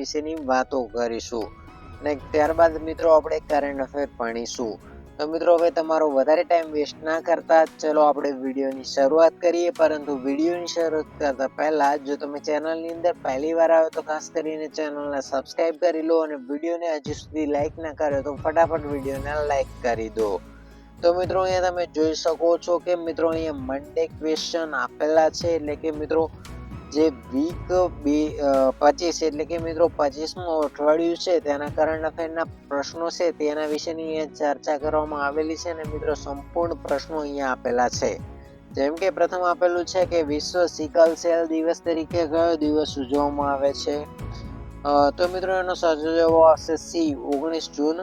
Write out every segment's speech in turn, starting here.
વિશેની વાતો કરીશું. અને ત્યારબાદ મિત્રો આપણે કરંટ અફેર ભણીશું. તો મિત્રો હવે તમારો વધારે ટાઈમ વેસ્ટ ના કરતા ચલો આપણે વિડીયોની શરૂઆત કરીએ. પરંતુ વિડીયોની શરૂઆત કરતા પહેલા જો તમે ચેનલની અંદર પહેલી વાર આવ્યો તો ખાસ કરીને ચેનલને સબસ્ક્રાઇબ કરી લો અને વિડીયોને હજી સુધી લાઇક ના કર્યો તો ફટાફટ વિડીયોને લાઇક કરી દો. તો મિત્રો અહીંયા તમે જોઈ શકો છો કે મિત્રો અહીંયા મંડે ક્વેશ્ચન આપેલા છે. એટલે કે મિત્રો જે વીક બે પચીસ એટલે કે મિત્રો પચીસમું અઠવાડિયું છે, તેના કરંટ અફેરના પ્રશ્નો છે, તેના વિશેની અહીંયા ચર્ચા કરવામાં આવેલી છે અને મિત્રો સંપૂર્ણ પ્રશ્નો અહીંયા આપેલા છે. જેમ કે પ્રથમ આપેલું છે કે વિશ્વ સિકલ સેલ દિવસ તરીકે કયો દિવસ ઉજવવામાં આવે છે? તો મિત્રો એનો સાચો જવાબ આવશે સી, ઓગણીસ જૂન.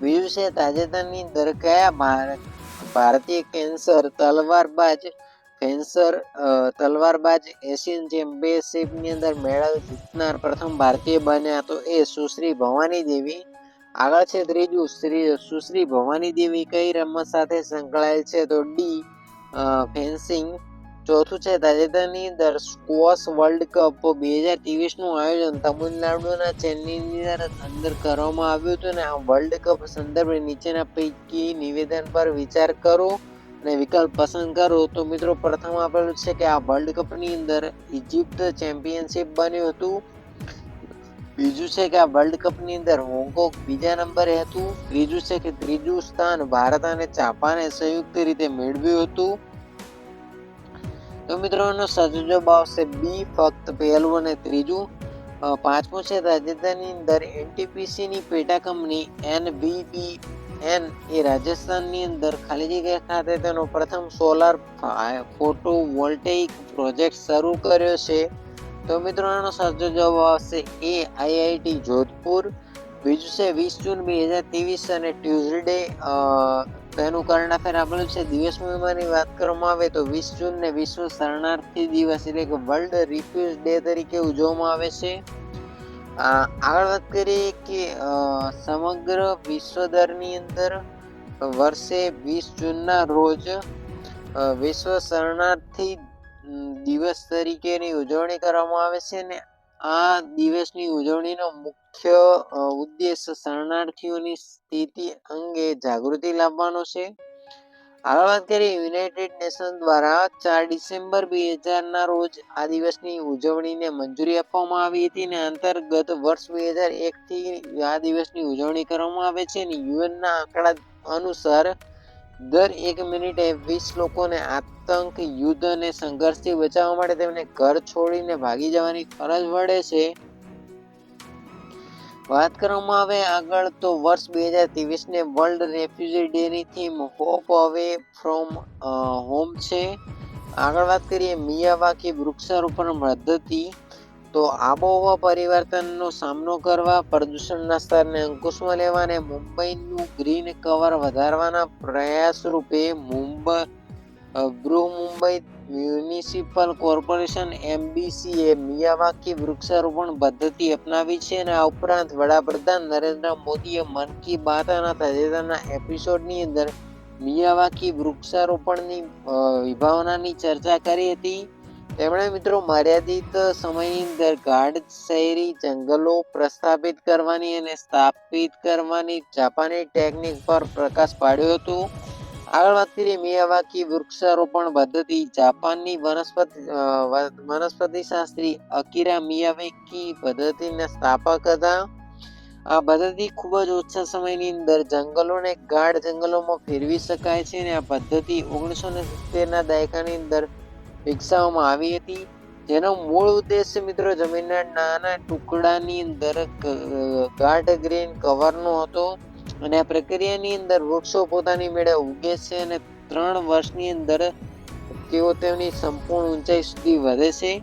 બીજું છે તાજેતરની દર કયા ભારત ભારતીય કેન્સર તલવારબાજ ફેન્સર તલવારબાજ એશિયન ચેમ્પિયનશિપની અંદર મેડલ જીતનાર પ્રથમ ભારતીય બન્યા તો એ સુશ્રી ભવાની દેવી. આગળ છે ત્રીજું શ્રી સુશ્રી ભવાની દેવી. કઈ રમત સાથે સંકળાયેલ છે તો ડી ફેન્સિંગ. ચોથું છે તાજેતરની અંદર સ્કોસ વર્લ્ડ કપ. બે હજાર ત્રેવીસનું આયોજન તમિલનાડુના ચેન્નઈની અંદર કરવામાં આવ્યું હતું અને આ વર્લ્ડ કપ સંદર્ભે નીચેના પૈકી નિવેદન પર વિચાર કરો. અને વિકલ્પ પસંદ કરો તો મિત્રો પ્રથમ આપેલું છે કે આ વર્લ્ડ કપની અંદર ઇજિપ્ત ચેમ્પિયનશિપ બન્યું હતું બીજું છે કે આ વર્લ્ડ કપની અંદર હોંગકોંગ બીજા નંબરે હતું ત્રીજું છે કે ત્રીજું સ્થાન ભારત અને જાપાને સંયુક્ત રીતે મેળવ્યું હતું તો મિત્રો એનો સાચો જવાબ આવશે બી ફક્ત પહેલું અને ત્રીજું અ, પાંચમું છે તાજેતરની અંદર એનટીપીસી ની પેટા કંપની એનબીબી એન એ રાજસ્થાનની અંદર ખાલી જગ્યા ખાતે તેનો પ્રથમ સોલાર ફોટો વોલ્ટેઇક પ્રોજેક્ટ શરૂ કર્યો છે. તો મિત્રો એનો સાચો જવાબ આવશે એ આઈઆઈટી જોધપુર. બીજું છે વીસ જૂન બે હજાર ત્રેવીસ અને ટ્યુઝડે તેનું કર્ણાફેર આપેલું છે. દિવસ મહિમાની વાત કરવામાં આવે તો વીસ જૂનને વિશ્વ શરણાર્થી દિવસ એટલે કે વર્લ્ડ રિફ્યુઝ ડે તરીકે ઉજવવામાં આવે છે. આગળ વાત કરીએ કે સમગ્ર વિશ્વ દરની અંદર વર્ષે વીસ જૂનના રોજ વિશ્વ શરણાર્થી દિવસ તરીકેની ઉજવણી કરવામાં આવે છે ને આ દિવસની ઉજવણીનો મુખ્ય ઉદ્દેશ શરણાર્થીઓની સ્થિતિ અંગે જાગૃતિ લાવવાનો છે. આગળ વાત કરીએ યુનાઇટેડ નેશન દ્વારા ચાર ડિસેમ્બર બે હજારના રોજ આ દિવસની ઉજવણીને મંજૂરી આપવામાં આવી હતી ને અંતર્ગત વર્ષ બે હજાર એકથી આ દિવસની ઉજવણી કરવામાં આવે છે અને યુએનના આંકડા અનુસાર દર એક મિનિટે વીસ લોકોને આતંક, યુદ્ધ અને સંઘર્ષથી બચાવવા માટે તેમને ઘર છોડીને ભાગી જવાની ફરજ પડે છે. વાત કરવામાં આવે આગળ તો વર્ષ બે હજાર ત્રેવીસને વર્લ્ડ રેફ્યુજી ડે ની theme hope away from home છે. આગળ વાત કરીએ મિયાવાકી વૃક્ષારોપણ પદ્ધતિ. તો આબોહવા પરિવર્તનનો સામનો કરવા, પ્રદૂષણના સ્તરને અંકુશમાં લેવા અને મુંબઈનું ગ્રીન કવર વધારવાના પ્રયાસ રૂપે Mumbai Brihan Mumbai municipal corporation MBC એ મિયાવાકી વૃક્ષારોપણ પદ્ધતિ અપનાવી છે અને આ ઉપરાંત વડાપ્રધાન નરેન્દ્ર મોદીએ મન કી બાતના તાજેતરના એપિસોડની અંદર મિયાવાકી વૃક્ષારોપણની વિભાવનાની ચર્ચા કરી હતી. તેમણે મિત્રો મર્યાદિત સમયની અંદર ગાઢ શહેરી જંગલો પ્રસ્થાપિત કરવાની અને સ્થાપિત કરવાની જાપાની ટેકનિક પર પ્રકાશ પાડ્યો હતો. આગળ વાત કરીએ મિયાવાકી વૃક્ષારોપણ પદ્ધતિ. જાપાનની વનસ્પતિ વનસ્પતિ શાસ્ત્રી અકીરા મિયાવાકી પદ્ધતિના સ્થાપક હતા. આ પદ્ધતિ ખૂબ જ ઓછા સમયની અંદર જંગલોને ગાઢ જંગલોમાં ફેરવી શકાય છે અને આ પદ્ધતિ ઓગણીસો ને સિત્તેરના દાયકાની અંદર વિકસાવવામાં આવી હતી. જેનો મૂળ ઉદ્દેશ મિત્રો જમીનના નાના ટુકડાની અંદર ગાઢ ગ્રીન કવરનો હતો. અને આ પ્રક્રિયાની અંદર વૃક્ષો પોતાની મેળે ઉગે છે અને ત્રણ વર્ષની અંદર તેઓ તેમની સંપૂર્ણ ઊંચાઈ સુધી વધે છે.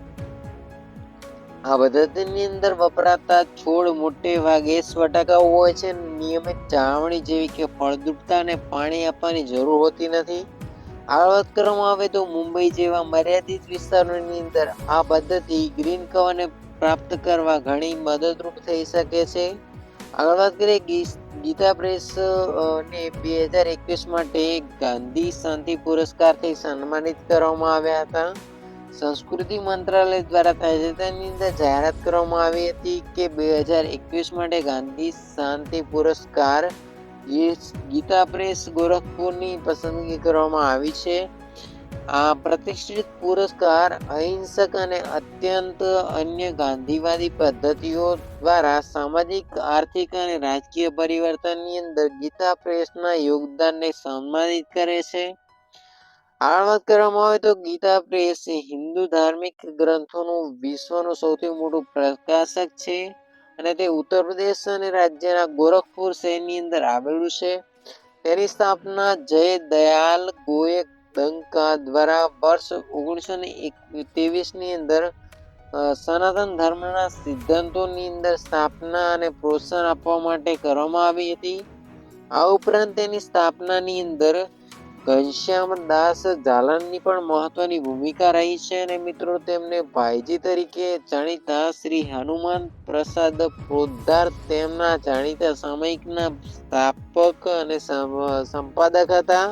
આ પદ્ધતિની અંદર વપરાતા છોડ મોટે ભાગે સો ટકા હોય છે. નિયમિત જાળવણી જેવી કે ફળદ્રુપતા અને પાણી આપવાની જરૂર હોતી નથી. આગળ વાત કરવામાં આવે તો મુંબઈ જેવા મર્યાદિત વિસ્તારોની અંદર આ પદ્ધતિ ગ્રીન કવરને પ્રાપ્ત કરવા ઘણી મદદરૂપ થઈ શકે છે. આગળ વાત કરીએ ગીતા પ્રેસ ને બે હજાર એકવીસ માટે ગાંધી શાંતિ પુરસ્કારથી સન્માનિત કરવામાં આવ્યા હતા. સંસ્કૃતિ મંત્રાલય દ્વારા તાજેતરની અંદર જાહેરાત કરવામાં આવી હતી કે બે હજાર એકવીસ માટે ગાંધી શાંતિ પુરસ્કાર ગીતા પ્રેસ ગોરખપુરની પસંદગી કરવામાં આવી છે. આ પ્રતિષ્ઠિત પુરસ્કાર અહિંસક અને અત્યંત અન્ય ગાંધીવાદી પદ્ધતિઓ દ્વારા સામાજિક, આર્થિક અને રાજકીય પરિવર્તનની અંદર ગીતા પ્રેસના યોગદાનને સન્માનિત કરે છે. આ વાત કરવામાં આવે તો ગીતા પ્રેસ હિન્દુ ધાર્મિક ગ્રંથોનું વિશ્વનું સૌથી મોટું પ્રકાશક છે અને તે ઉત્તર પ્રદેશ અને રાજ્યના ગોરખપુર શહેરની અંદર આવેલું છે. તેની સ્થાપના જય દયાલ ગોયક દંકા દ્વારા વર્ષ ઓગણીસો ને ત્રેવીસની અંદર સનાતન ધર્મના સિદ્ધાંતોની અંદર સ્થાપના અને પ્રોત્સાહન આપવા માટે કરવામાં આવી હતી. આ ઉપરાંત તેની સ્થાપનાની અંદર ઘનશ્યામ દાસ ઝાલનની પણ મહત્વની ભૂમિકા રહી છે અને મિત્રો તેમને ભાઈજી તરીકે જાણીતા શ્રી હનુમાન પ્રસાદ પોદ્દાર તેમના જાણીતા સામયિકના સ્થાપક અને સંપાદક હતા.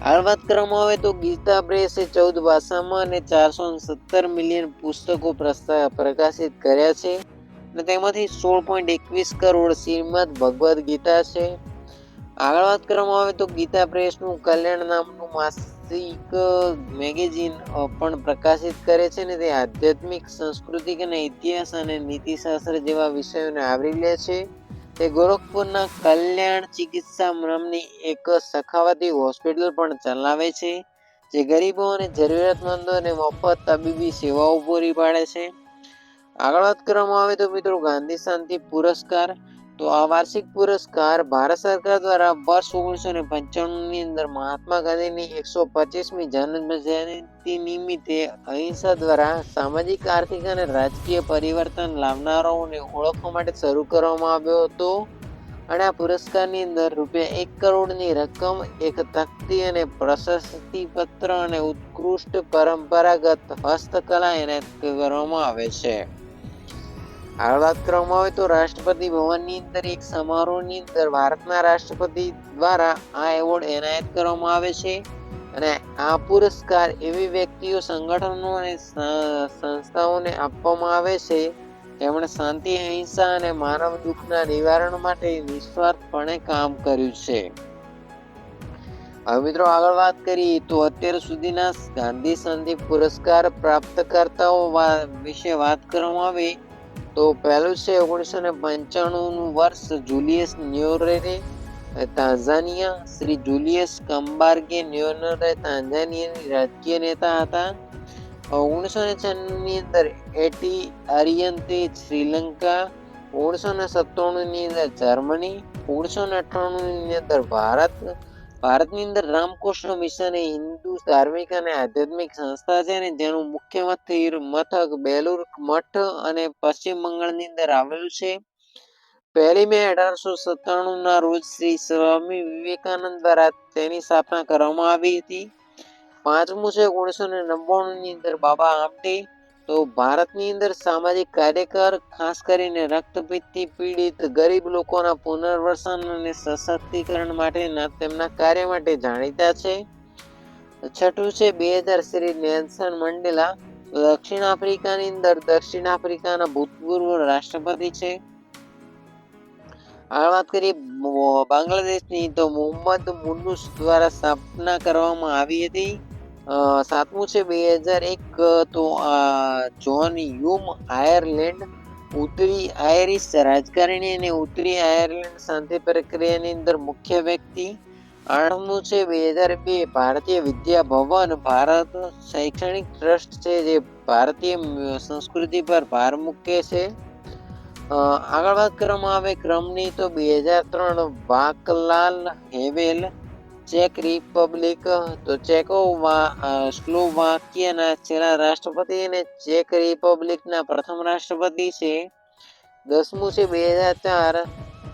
હાલ વાત કરવામાં આવે તો ગીતા પ્રેસે ચૌદ ભાષામાં અને ચારસો સત્તર મિલિયન પુસ્તકો પ્રકાશિત કર્યા છે. અને તેમાંથી સોળ પોઈન્ટ એકવીસ કરોડ શ્રીમદ ભગવદ્ ગીતા છે. આગળ વાત કરવામાં આવે તો ગીતા પ્રેસનું કલ્યાણ નામનું માસિક મેગેઝિન પણ પ્રકાશિત કરે છે ને તે આધ્યાત્મિક, સાંસ્કૃતિક અને ઇતિહાસ અને નીતિશાસ્ત્ર જેવા વિષયોને આવરી લે છે. તે ગોરખપુરના કલ્યાણ ચિકિત્સા નામની એક સખાવતી હોસ્પિટલ પણ ચલાવે છે, જે ગરીબો અને જરૂરિયાતમંદોને મફત તબીબી સેવાઓ પૂરી પાડે છે. આગળ વાત કરવામાં આવે તો મિત્રો ગાંધી શાંતિ પુરસ્કાર તો આ વાર્ષિક પુરસ્કાર ભારત સરકાર દ્વારા વર્ષ ઓગણીસો ને પંચાણુંની અંદર મહાત્મા ગાંધીની એકસો પચીસમી જન્મ જયંતિ નિમિત્તે અહિંસા દ્વારા સામાજિક, આર્થિક અને રાજકીય પરિવર્તન લાવનારાઓને ઓળખવા માટે શરૂ કરવામાં આવ્યો હતો. અને આ પુરસ્કારની અંદર રૂપિયા એક કરોડની રકમ, એક તકતી અને પ્રશસ્તિ પત્ર અને ઉત્કૃષ્ટ પરંપરાગત હસ્તકલા એનાયત કરવામાં આવે છે. આગળ વાત કરવામાં આવે તો રાષ્ટ્રપતિ ભવનની અંદર એક સમારોહની અંદર ભારતના રાષ્ટ્રપતિ દ્વારા આ એવોર્ડ એનાયત કરવામાં આવે છે. અને આ પુરસ્કાર એવી વ્યક્તિઓ, સંગઠનો અને સંસ્થાઓને આપવામાં આવે છે, જેમણે શાંતિ, અહિંસા અને માનવ દુઃખના નિવારણ માટે નિસ્વાર્થપણે કામ કર્યું છે. હવે મિત્રો આગળ વાત કરીએ તો અત્યાર સુધીના ગાંધી શાંતિ પુરસ્કાર પ્રાપ્તકર્તાઓ વિશે વાત કરવામાં આવે તો પહેલું છે ઓગણીસો ને પંચાણુંનું વર્ષ Julius Nyerere Tanzania, Shri Julius Kambarage Nyerere તાંઝાનિયાની રાજકીય નેતા હતા. ઓગણીસો ને છન્નુની અંદર એટી આરિયન્તે શ્રીલંકા, ઓગણીસો ને સત્તાણુંની અંદર જર્મની, ઓગણીસો ને અઠ્ઠાણુંની અંદર ભારત ભારતની અંદર રામકૃષ્ણ મિશન એ હિન્દુ ધાર્મિક અને આધ્યાત્મિક સંસ્થા છે અને જેનું મુખ્ય મથક બેલુર મઠ અને પશ્ચિમ બંગાળની અંદર આવેલું છે. પહેલી મે અઢારસો સત્તાણું ના રોજ શ્રી સ્વામી વિવેકાનંદ દ્વારા તેની સ્થાપના કરવામાં આવી હતી. પાંચમું છે ઓગણીસો ને નવ્વાણું ની અંદર બાબા આમટે તો ભારતની અંદર સામાજિક કાર્યકર, ખાસ કરીને રક્તપિત્તથી પીડિત, ગરીબ લોકોના પુનર્વસન અને સશક્તિકરણ માટેના તેમના કાર્ય માટે જાણીતા છે. છઠ્ઠું છે, બે હજાર શ્રી નેલ્સન મંડેલા દક્ષિણ આફ્રિકાની અંદર દક્ષિણ આફ્રિકાના ભૂતપૂર્વ રાષ્ટ્રપતિ છે. આ વાત કરીએ બાંગ્લાદેશની તો મોહમ્મદ મુન્નુસ દ્વારા સ્થાપના કરવામાં આવી હતી. સાતમું છે બે હજાર એક તો જોન યુમ આયર્લેન્ડ ઉત્તરી આયરિશ રાજકારણી અને ઉત્તરી આયર્લેન્ડ શાંતિ પ્રક્રિયાની અંદર મુખ્ય વ્યક્તિ. આઠમું છે બે હજાર બે ભારતીય વિદ્યા ભવન, ભારત શૈક્ષણિક ટ્રસ્ટ છે જે ભારતીય સંસ્કૃતિ પર ભાર મૂકે છે. આગળ વાત કરવામાં આવે ક્રમની, તો બે હજાર ત્રણ વાકલાલ હેવેલ ચેક રિપબ્લિક, તો ચેકો સ્લોવાકિયાના છેલ્લા રાષ્ટ્રપતિ અને ચેક રિપબ્લિકના પ્રથમ રાષ્ટ્રપતિ છે. દસમું છે બે હજાર ચાર,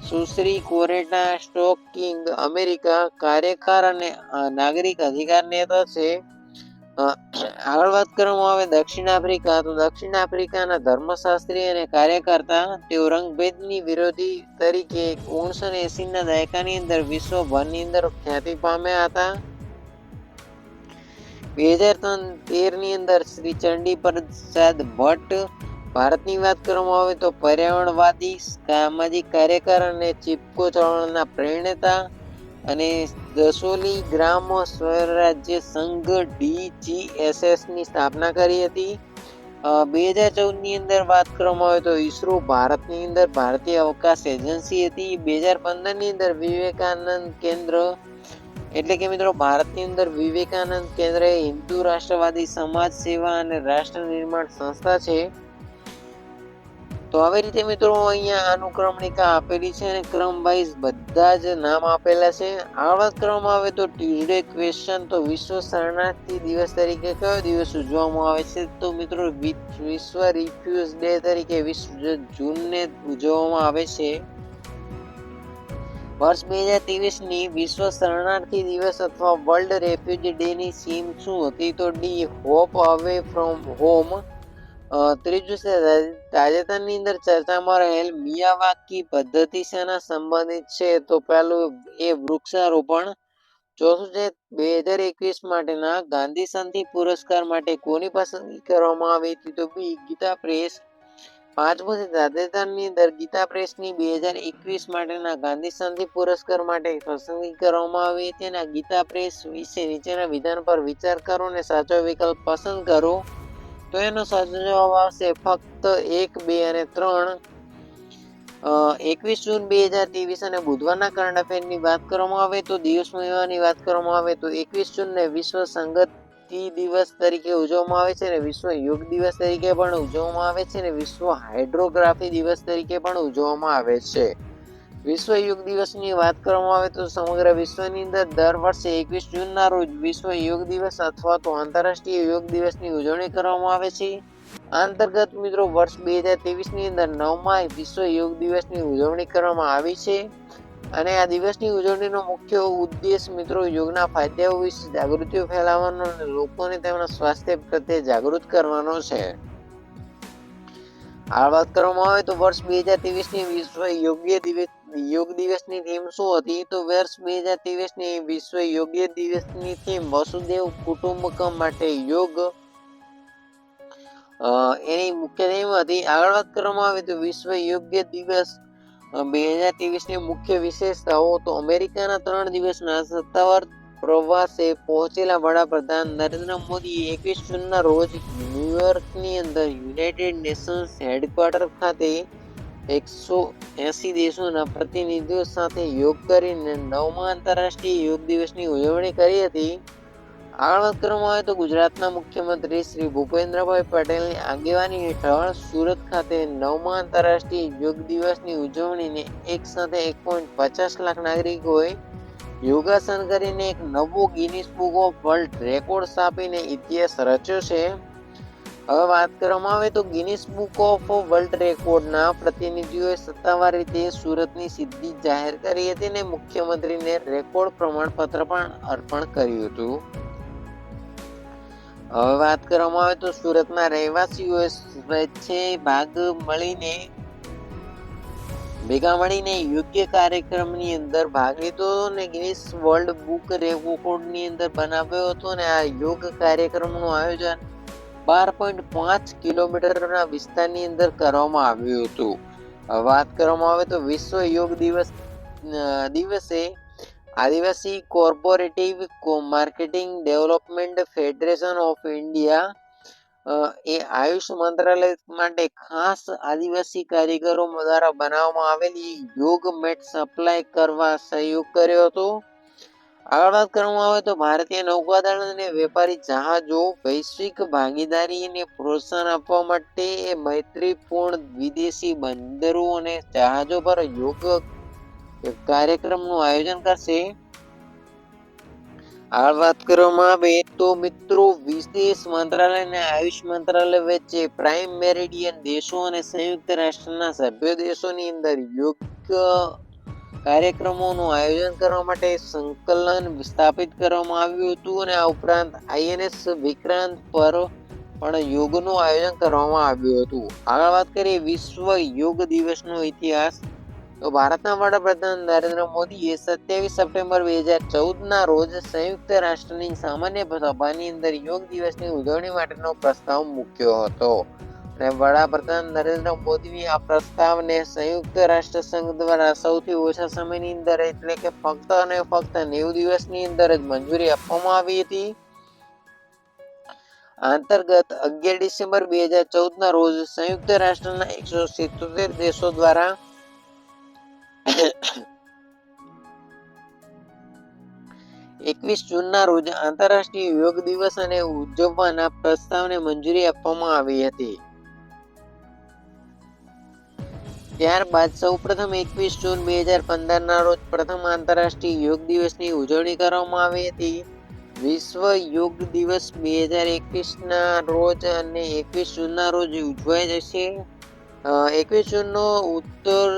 સુશ્રી કોરેટા સ્ટોક કિંગ, અમેરિકા કાર્યકાર અને નાગરિક અધિકાર નેતા છે. આગળ વાત કરવામાં આવે દક્ષિણ આફ્રિકા, તો દક્ષિણ આફ્રિકાના ધર્મશાસ્ત્રી અને કાર્યકર્તા રંગભેદની વિરોધી તરીકે ઓગણીસો ને એસીના દાયકાની અંદર વિશ્વભરની અંદર ખ્યાતિ પામ્યા હતા. બે હજાર તેરની અંદર શ્રી ચંડી પ્રસાદ ભટ્ટ, ભારતની વાત કરવામાં આવે તો પર્યાવરણવાદી, સામાજિક કાર્યકર અને ચિપકો ચળવળના પ્રેરણેતા અને દસોલી ગ્રામ સ્વરાજ્ય સંઘ ડીજીએસએસની સ્થાપના કરી હતી. બે હજાર ચૌદની અંદર વાત કરવામાં આવે તો ઈસરો ભારતની અંદર ભારતીય અવકાશ એજન્સી હતી. બે હજાર પંદરની અંદર વિવેકાનંદ કેન્દ્ર, એટલે કે મિત્રો ભારતની અંદર વિવેકાનંદ કેન્દ્ર એ હિન્દુ રાષ્ટ્રવાદી સમાજ સેવા અને રાષ્ટ્ર નિર્માણ સંસ્થા છે. તો આવી રીતે મિત્રો અહીંયા અનુક્રમણિકા આપેલી છે અને ક્રમ વાઇઝ બધા જ નામ આપેલા છે. આ વાત કરવામાં આવે તો ટ્યુઝડે ક્વેશ્ચન તો વિશ્વ શરણાર્થી દિવસ તરીકે કયો દિવસ ઉજવવામાં આવે છે? તો મિત્રો વિશ્વ રિફ્યુઝ ડે તરીકે વિશ્વ જૂનને ઉજવવામાં આવે છે. વર્ષ બે હજાર ત્રેવીસની વિશ્વ શરણાર્થી દિવસ અથવા વર્લ્ડ રેફ્યુજી ડે ની થીમ શું હતી? તો the hope away from home ત્રીજું છે તાજેતરની અંદર ચર્ચામાં રહેલ મિયાવાકી પદ્ધતિ શેના સંબંધિત છે? તો પહેલું એ વૃક્ષારોપણ. ચોથું છે બે હજાર એકવીસ માટેના ગાંધી શાંતિ પુરસ્કાર માટે કોની પસંદગી કરવામાં આવી હતી? તો બી ગીતા પ્રેસ. પાંચમું છે તાજેતરની અંદર ગીતા પ્રેસની બે હજાર એકવીસ માટેના ગાંધી શાંતિ પુરસ્કાર માટે પસંદગી કરવામાં આવી હતી અને ગીતા પ્રેસ વિશે નીચેના વિધાન પર વિચાર કરો અને સાચો વિકલ્પ પસંદ કરો. તો એનો સાચો જવાબ આવશે ફક્ત એક, બે અને ત્રણ. એકવીસ જૂન બે હજાર ત્રેવીસ અને બુધવારના કરંટ અફેરની વાત કરવામાં આવે તો દિવસ મહિવાની વાત કરવામાં આવે તો એકવીસ જૂનને વિશ્વ સંગતિ દિવસ તરીકે ઉજવવામાં આવે છે અને વિશ્વ યોગ દિવસ તરીકે પણ ઉજવવામાં આવે છે અને વિશ્વ હાઇડ્રોગ્રાફી દિવસ તરીકે પણ ઉજવવામાં આવે છે. વિશ્વ યોગ દિવસની વાત કરવામાં આવે તો સમગ્ર વિશ્વની અંદર દર વર્ષે એકવીસ જૂનના રોજ વિશ્વ યોગ દિવસ અથવા તો આંતરરાષ્ટ્રીય યોગ દિવસની ઉજવણી કરવામાં આવે છે. અંતર્ગત મિત્રો, વર્ષ બે હજાર ત્રેવીસની અંદર નવમા વિશ્વ યોગ દિવસની ઉજવણી કરવામાં આવી છે. અને આ દિવસની ઉજવણીનો મુખ્ય ઉદ્દેશ મિત્રો યોગના ફાયદાઓ વિશે જાગૃતિઓ ફેલાવવાનો અને લોકોને તેમના સ્વાસ્થ્ય પ્રત્યે જાગૃત કરવાનો છે. આ વાત કરવામાં આવે તો વર્ષ બે હજાર ત્રેવીસની વિશ્વ યોગ્ય દિવસ યોગ દિવસની થીમ શું હતી? તો વર્ષ બે હજાર ત્રેવીસની વિશ્વ યોગ્ય દિવસની થીમ વસુદેવ કુટુંબકમ માટે યોગ. એની મુખ્ય થીમ હતી, આગળ વાત કરવામાં આવે તો વિશ્વ યોગ્ય દિવસ. બે હજાર ત્રેવીસની મુખ્ય વિશેષતાઓ તો અમેરિકાના ત્રણ દિવસના સત્તાવાર પ્રવાસે પહોંચેલા વડાપ્રધાન નરેન્દ્ર મોદી એકવીસ જૂનના રોજ ન્યુયોર્કની અંદર યુનાઇટેડ નેશન્સ હેડક્વાર્ટર ખાતે એકસો એસી દેશોના પ્રતિનિધિઓ સાથે યોગ કરીને નવમા આંતરરાષ્ટ્રીય યોગ દિવસની ઉજવણી કરી હતી. આગળ વાત કરવામાં આવે તો ગુજરાતના મુખ્યમંત્રી શ્રી ભૂપેન્દ્રભાઈ પટેલની આગેવાની હેઠળ સુરત ખાતે નવમા આંતરરાષ્ટ્રીય યોગ દિવસની ઉજવણીને એક સાથે એક પોઈન્ટ પચાસ લાખ નાગરિકોએ યોગાસન કરીને એક નવો Guinness book of world record સ્થાપીને ઇતિહાસ રચ્યો છે. હવે વાત કરવામાં આવે તો ગિનિસ બુક ઓફ વર્લ્ડ રેકોર્ડના પ્રતિનિધિઓએ સત્તાવાર રીતે સુરતની સિદ્ધિ જાહેર કરી હતી અને મુખ્યમંત્રીને રેકોર્ડ પ્રમાણપત્ર પણ અર્પણ કર્યું હતું. હવે વાત કરવામાં આવે તો સુરતના રહેવાસીઓએ સ્વેચ્છે ભાગ મળીને, ભેગા મળીને યોગ્ય કાર્યક્રમની અંદર ભાગ લીધો હતો અને ગિનિસ વર્લ્ડ બુક રેકોર્ડની અંદર બનાવ્યો હતો અને આ યોગ કાર્યક્રમનું આયોજન બાર પોઈન્ટ પાંચ કિલોમીટરના વિસ્તારની અંદર કરવામાં આવ્યું હતું. વાત કરવામાં આવે તો વિશ્વ યોગ દિવસ દિવસે આદિવાસી cooperative marketing development federation of India એ આયુષ મંત્રાલય માટે ખાસ આદિવાસી કારીગરો દ્વારા બનાવવામાં આવેલી યોગ મેટ સપ્લાય કરવા સહયોગ કર્યો હતો. આગળ વાત કરવામાં આવે તો ભારતીય નૌકાદળ અને વેપારી જહાજો, વૈશ્વિક ભાગીદારીને પ્રોત્સાહન આપવા માટે મૈત્રીપૂર્ણ વિદેશી બંદરો અને જહાજો પર યોગ કાર્યક્રમનું આયોજન કરશે. આગળ વાત કરવામાં આવે તો મિત્રો, વિદેશ મંત્રાલય અને આયુષ મંત્રાલય વચ્ચે પ્રાઇમ મેરિડિયન દેશો અને સંયુક્ત રાષ્ટ્રના સભ્ય દેશોની અંદર યોગ કાર્યક્રમોનું આયોજન કરવા માટે સંકલન સ્થાપિત કરવામાં આવ્યું હતું અને આ ઉપરાંત આઈએનએસ વિક્રાંત પર પણ યોગનું આયોજન કરવામાં આવ્યું હતું. આગળ વાત કરીએ વિશ્વ યોગ દિવસનો ઇતિહાસ. તો ભારતના વડાપ્રધાન નરેન્દ્ર મોદીએ સત્યાવીસ સપ્ટેમ્બર બે હજાર ચૌદના રોજ સંયુક્ત રાષ્ટ્રની સામાન્ય સભાની અંદર યોગ દિવસની ઉજવણી માટેનો પ્રસ્તાવ મૂક્યો હતો. અને વડાપ્રધાન નરેન્દ્ર મોદીની આ પ્રસ્તાવને સંયુક્ત રાષ્ટ્ર સંઘ દ્વારા સૌથી ઓછા સમયની અંદર એટલે કે ફક્ત અને ફક્ત નેવું દિવસની અંદર જ મંજૂરી આપવામાં આવી હતી. અંતર્ગત અગિયાર ડિસેમ્બર બે હજાર ચૌદના રોજ સંયુક્ત રાષ્ટ્રના એકસો સિત્તોતેર દેશો દ્વારા એકવીસ જૂનના રોજ આંતરરાષ્ટ્રીય યોગ દિવસ અને ઉજવવાના પ્રસ્તાવને મંજૂરી આપવામાં આવી હતી. ત્યારબાદ સૌ પ્રથમ એકવીસ જૂન બે હજાર પંદરના રોજ પ્રથમ આંતરરાષ્ટ્રીય યોગ દિવસની ઉજવણી કરવામાં આવી હતી. વિશ્વ યોગ દિવસ બે હજાર એકવીસના રોજ અને એકવીસ જૂનના રોજ ઉજવાય જશે. એકવીસ જૂનનો ઉત્તર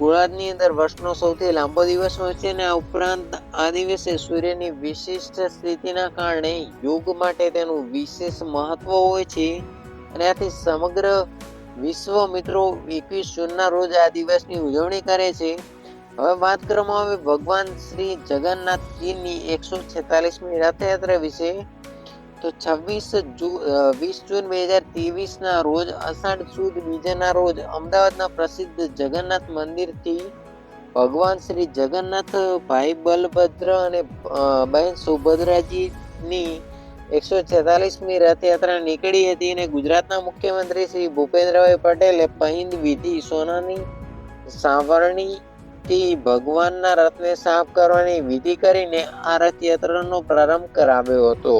ગોળાર્ધની અંદર વર્ષનો સૌથી લાંબો દિવસ હોય છે અને આ ઉપરાંત આ દિવસે સૂર્યની વિશિષ્ટ સ્થિતિના કારણે યોગ માટે તેનું વિશેષ મહત્વ હોય છે. અને આથી સમગ્ર વિશ્વ મિત્રો એકવીસ જૂનના રોજ આ દિવસની ઉજવણી કરે છે. હવે વાત કરવામાં આવે ભગવાન શ્રી જગન્નાથજીની એકસો છેતાલીસમી રથયાત્રા વિશે. તો છવ્વીસ વીસ જૂન બે હજાર ત્રેવીસના રોજ અષાઢ સુદ બીજાના રોજ અમદાવાદના પ્રસિદ્ધ જગન્નાથ મંદિરથી ભગવાન શ્રી જગન્નાથ ભાઈ બલભદ્ર અને બહેન સુભદ્રાજીની એકસો છેતાલીસમી રથયાત્રા નીકળી હતી અને ગુજરાતના મુખ્યમંત્રી શ્રી ભૂપેન્દ્રભાઈ પટેલે પહિંદ વિધિ સોનાની સાવરણી થી ભગવાનના રથને સાફ કરવાની વિધિ કરીને આ રથયાત્રાનો પ્રારંભ કરાવ્યો હતો.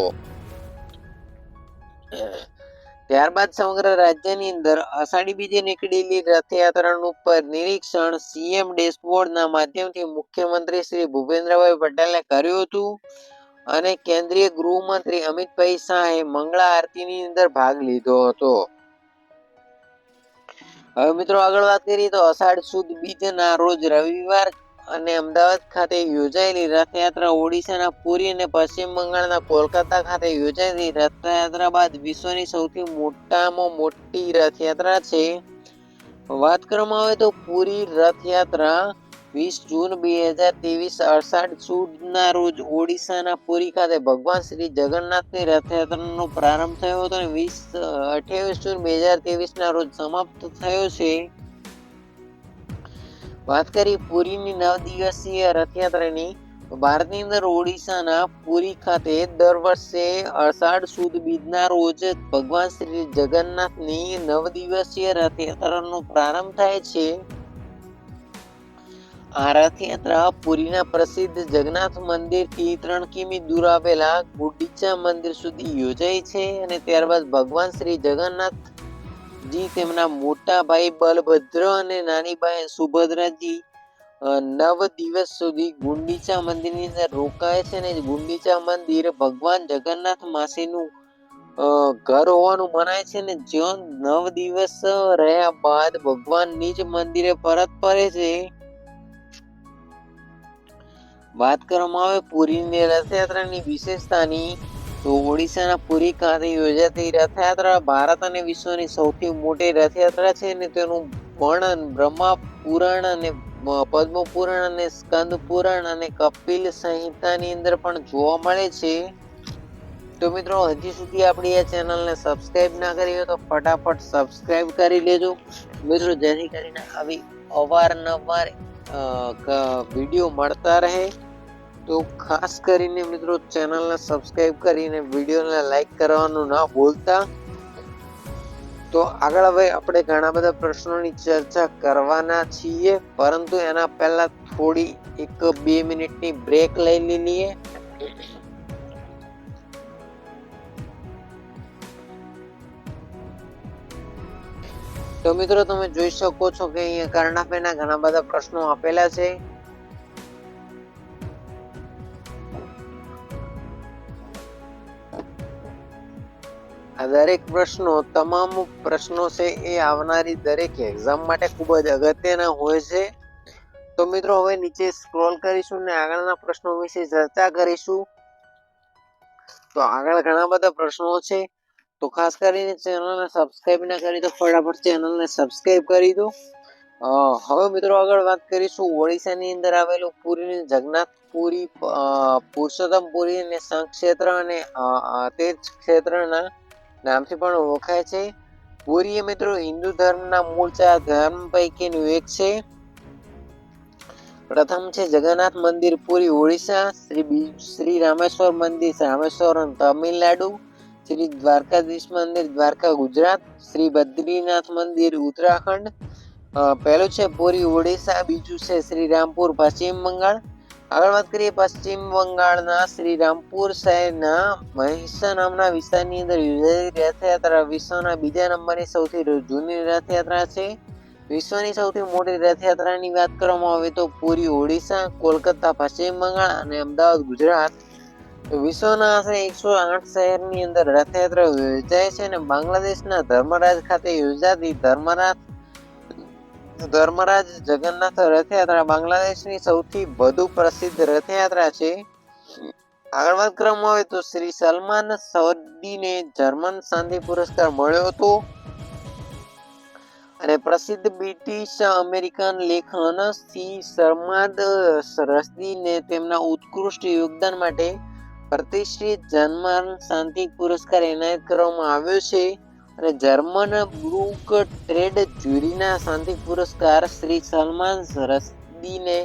ત્યારબાદ સમગ્ર રાજ્યની અંદર અષાઢી બીજે નીકળેલી રથયાત્રાનું પર નિરીક્ષણ સીએમ ડેશબોર્ડના માધ્યમથી મુખ્યમંત્રી શ્રી ભૂપેન્દ્રભાઈ પટેલે કર્યું હતું. અને કેન્દ્રીય ગૃહમંત્રી અમિતભાઈ શાહે મંગળા આરતીની અંદર ભાગ લીધો હતો. હવે મિત્રો આગળ વાત કરીએ તો અષાઢ સુદ બીજના રોજ રવિવાર અને અમદાવાદ ખાતે યોજાયેલી રથયાત્રા ઓડિશાના પુરી અને પશ્ચિમ બંગાળના કોલકાતા ખાતે યોજાયેલી રથયાત્રા બાદ વિશ્વની સૌથી મોટામાં મોટી રથયાત્રા છે. વાત કરવામાં આવે તો પુરી રથયાત્રા વીસ જૂન બે હજાર ત્રેવીસ અષાઢ સુદના રોજ ઓડિશાના પુરી ખાતે ભગવાન શ્રી જગન્નાથની રથયાત્રાનો પ્રારંભ થયો હતો અને વીસ, અઠ્યાવીસ જૂન બે હજાર ત્રેવીસના રોજ સમાપ્ત થયો છે. વાત કરી પુરીની નવ દિવસીય રથયાત્રાની ભારતની અંદર ઓડિશાના પુરી ખાતે દર વર્ષે અષાઢ સુદ બીજના રોજ ભગવાન શ્રી જગન્નાથની નવ દિવસીય રથયાત્રાનો પ્રારંભ થાય છે. આ રથયાત્રા પુરીના પ્રસિદ્ધ જગન્નાથ મંદિરથી ત્રણ કિમી દૂર આવેલા ગુડીચા મંદિર સુધી યોજાય છે અને ત્યારબાદ ભગવાન શ્રી જગન્નાથજી તેમના મોટા ભાઈ બલભદ્ર અને નાની બહેન સુભદ્રાજી નવ દિવસ સુધી ગુંડીચા મંદિરની અંદર રોકાય છે અને ગુંડીચા મંદિર ભગવાન જગન્નાથ માસીનું ઘર હોવાનું મનાય છે ને જ્યાં નવ દિવસ રહ્યા બાદ ભગવાન નિજ મંદિરે પરત ફરે છે વાત કરવામાં આવે, પુરીની રથયાત્રાની વિશેષતાની, તો ઓડિશાના પુરી ખાતે યોજાતી રથયાત્રા ભારત અને વિશ્વની સૌથી મોટી રથયાત્રા છે અને તેનું વર્ણન બ્રહ્મા પુરાણ અને પદ્મ પુરાણ અને સ્કંદ પુરાણ અને કપિલ સંહિતાની અંદર પણ જોવા મળે છે. તો મિત્રો, હજી સુધી આપણી આ ચેનલને સબસ્ક્રાઇબ ના કરી હોય તો ફટાફટ સબસ્ક્રાઇબ કરી લેજો. મિત્રો, જેથી કરીને આવી અવારનવાર વીડિયો મળતા રહે. તો ખાસ કરીને મિત્રો ચેનલને સબસ્ક્રાઈબ કરીને વિડીયોને લાઈક કરવાનું ના ભૂલતા. તો આગળ હવે આપણે ઘણા બધા પ્રશ્નોની ચર્ચા કરવાના છીએ. પરંતુ એના પહેલા થોડી એક બે મિનિટની બ્રેક લઈ લઈએ તો મિત્રો તમે જોઈ શકો છો કે અહીંયા કર્ણાફેના ઘણા બધા પ્રશ્નો આપેલા છે. આ દરેક પ્રશ્નો, તમામ પ્રશ્નો છે એ આવનારી દરેક એક્ઝામ માટે ખૂબ જ અગત્યના હોય છે. તો મિત્રો હવે નીચે સ્ક્રોલ કરીશું ને આગળના પ્રશ્નો વિશે ચર્ચા કરીશું. તો આગળ ઘણા બધા પ્રશ્નો છે. તો ખાસ કરીને ચેનલને સબસ્ક્રાઈબ ના કરી તો ફટાફટ ચેનલને સબસ્ક્રાઈબ કરી દો. હવે મિત્રો આગળ વાત કરીશું, ઓડિશાની અંદર આવેલું પુરીની જગન્નાથ પુરી પુરુષોત્તમ પુરી અને શંખ ક્ષેત્ર અને તે ક્ષેત્રના નામથી પણ ઓળખાય છે. પુરી એ મિત્રો હિન્દુ ધર્મના મૂળ ચાર ધર્મ પૈકીનું એક છે. પ્રથમ છે જગન્નાથ મંદિર પુરી, ઓડિશા, શ્રી શ્રી રામેશ્વર મંદિર, રામેશ્વરમ તમિલનાડુ. શ્રી દ્વારકાધીશ મંદિર, દ્વારકા ગુજરાત, શ્રી બદ્રીનાથ મંદિર, ઉત્તરાખંડ. પહેલું છે પુરી ઓડિશા, બીજું છે શ્રીરામપુર પશ્ચિમ બંગાળ. આગળ વાત કરીએ પશ્ચિમ બંગાળના શ્રી રામપુર શહેરના મહિષા નામના વિસ્તારની અંદર યોજાયેલી રથયાત્રા વિશ્વના બીજા નંબરની સૌથી જૂની રથયાત્રા છે. વિશ્વની સૌથી મોટી રથયાત્રાની વાત કરવામાં આવે તો પુરી ઓડિશા, કોલકાતા, પશ્ચિમ બંગાળ અને અમદાવાદ, ગુજરાત. વિશ્વના આશરે એકસો આઠ શહેરની અંદર રથયાત્રા યોજાય છે અને બાંગ્લાદેશના ધર્મરાજ ખાતે યોજાતી ધર્મરાજ ધર્મરાજ જગન્નાથ રથયાત્રા બાંગ્લાદેશની સૌથી વધુ પ્રસિદ્ધ રથયાત્રા છે. આગળ વાત કરવામાં આવે તો શ્રી સલમાન સૌદીને જર્મન શાંતિ પુરસ્કાર મળ્યો હતો. અને પ્રસિદ્ધ બ્રિટિશ અમેરિકન લેખન સી. સરમાદ રસદીને તેમના ઉત્કૃષ્ટ યોગદાન માટે પ્રતિષ્ઠિત જર્મન શાંતિ પુરસ્કાર એનાયત કરવામાં આવ્યો છે અને જર્મન બ્રુક ટ્રેડ જ્યુરીના શાંતિ પુરસ્કાર શ્રી સલમાન રસદીને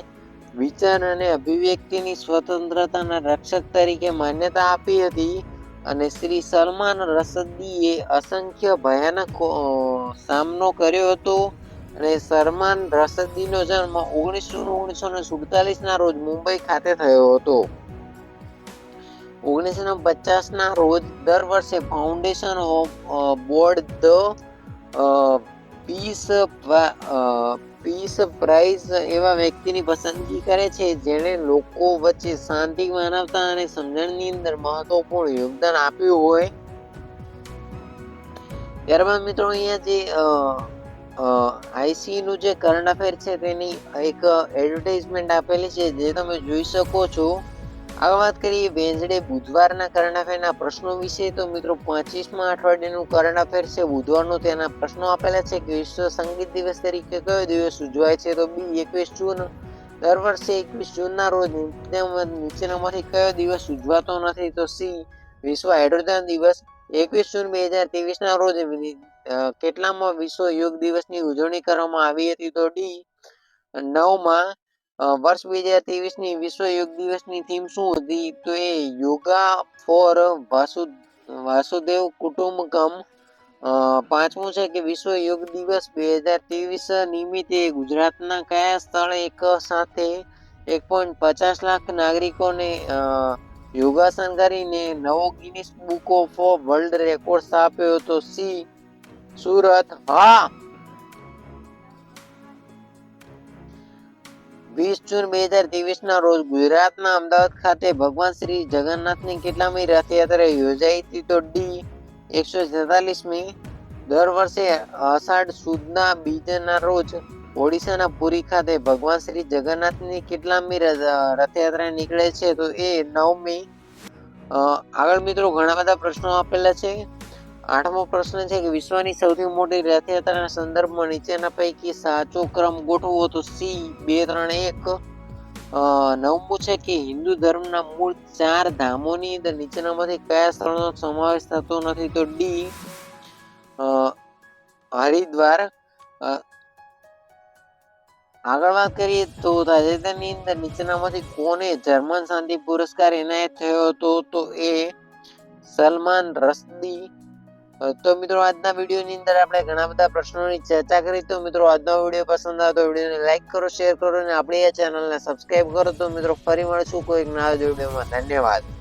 વિચાર અને અભિવ્યક્તિની સ્વતંત્રતાના રક્ષક તરીકે માન્યતા આપી હતી અને શ્રી સલમાન રસદીએ અસંખ્ય ભયાનક સામનો કર્યો હતો અને સલમાન રસદીનો જન્મ ઓગણીસો ઓગણીસો ને સુડતાલીસના રોજ મુંબઈ ખાતે થયો હતો. ઓગણીસો પચાસના રોજ દર વર્ષે foundation of board the peace peace prize એવા વ્યક્તિની પસંદગી કરે છે, જેણે લોકો વચ્ચે શાંતિ માનવતા અને સમજણની અંદર મહત્વપૂર્ણ યોગદાન આપ્યું હોય. ત્યારબાદ મિત્રો અહીંયા જે આઈસીયુનું જે કરંટ અફેર છે, તેની એક એડવર્ટાઇઝમેન્ટ આપેલી છે, જે તમે જોઈ શકો છો. આગળ વાત કરીએ વેન્સડે બુધવારના કરંટ અફેરના પ્રશ્નો વિશે, તો મિત્રો પચીસમાં અઠવાડિયાનું કરંટ અફેર છે, બુધવારનું તેના પ્રશ્નો આપેલા છે, કે વિશ્વ સંગીત દિવસ તરીકે કયો દિવસ ઉજવાય છે, તો બી એકવીસ જૂન. દર વર્ષે એકવીસ જૂનના રોજ નીચેનામાંથી કયો દિવસ ઉજવાતો નથી, તો સી વિશ્વ હાઇડ્રોજન દિવસ. એકવીસ જૂન બે હજાર ત્રેવીસના રોજ કેટલામાં વિશ્વ યોગ દિવસની ઉજવણી કરવામાં આવી હતી, તો ડી નવમાં વર્ષ બે હજાર ત્રેવીસની વિશ્વ યોગ દિવસની થીમ શું હતી? તો એ યોગા ફોર વાસુ, વાસુદેવ કુટુંબકમ પાંચમું છે કે વિશ્વ યોગ દિવસ બે હજાર ત્રેવીસ નિમિત્તે ગુજરાતના કયા સ્થળે એક સાથે એક પોઈન્ટ પચાસ લાખ નાગરિકોને યોગાસન કરીને નવો Guinness book of world record સ્થાપ્યો હતો? સી, સુરત. હા! વીસ જૂન બે હજાર ના રોજ ગુજરાતના અમદાવાદ ખાતે ભગવાન શ્રી જગન્નાથની કેટલામી રથયાત્રા યોજાઈ હતી તો ડી એકસો છેતાલીસમી દર વર્ષે અષાઢ સુદના બીજના રોજ ઓડિશાના પુરી ખાતે ભગવાન શ્રી જગન્નાથની કેટલામી રથ- રથયાત્રા નીકળે છે તો એ નવમી આગળ મિત્રો ઘણા બધા પ્રશ્નો આપેલા છે. આઠમો પ્રશ્ન છે કે વિશ્વની સૌથી મોટી રથયાત્રાના સંદર્ભમાં નીચેના પૈકી સાચો ક્રમ ગોઠવો તો સી બે ત્રણ એક. નવમું છે કે હિન્દુ ધર્મના મૂળ ચાર ધામોની અંદર નીચેનામાંથી કયા સ્થળનો સમાવેશ થતો નથી તો ડી હરિદ્વાર. આગળ વાત કરીએ તો તાજેતરની અંદર નીચેનામાંથી કોને જર્મન શાંતિ પુરસ્કાર એનાયત થયો હતો તો એ સલમાન રશ્દી અ, તો મિત્રો આજના વિડીયોની અંદર આપણે ઘણા બધા પ્રશ્નોની ચર્ચા કરી. તો મિત્રો આજનો વીડિયો પસંદ આવે તો વિડીયોને લાઈક કરો, શેર કરો અને આપણી આ ચેનલને સબસ્ક્રાઇબ કરો. તો મિત્રો ફરી મળશું કોઈક નવા વિડીયોમાં. ધન્યવાદ.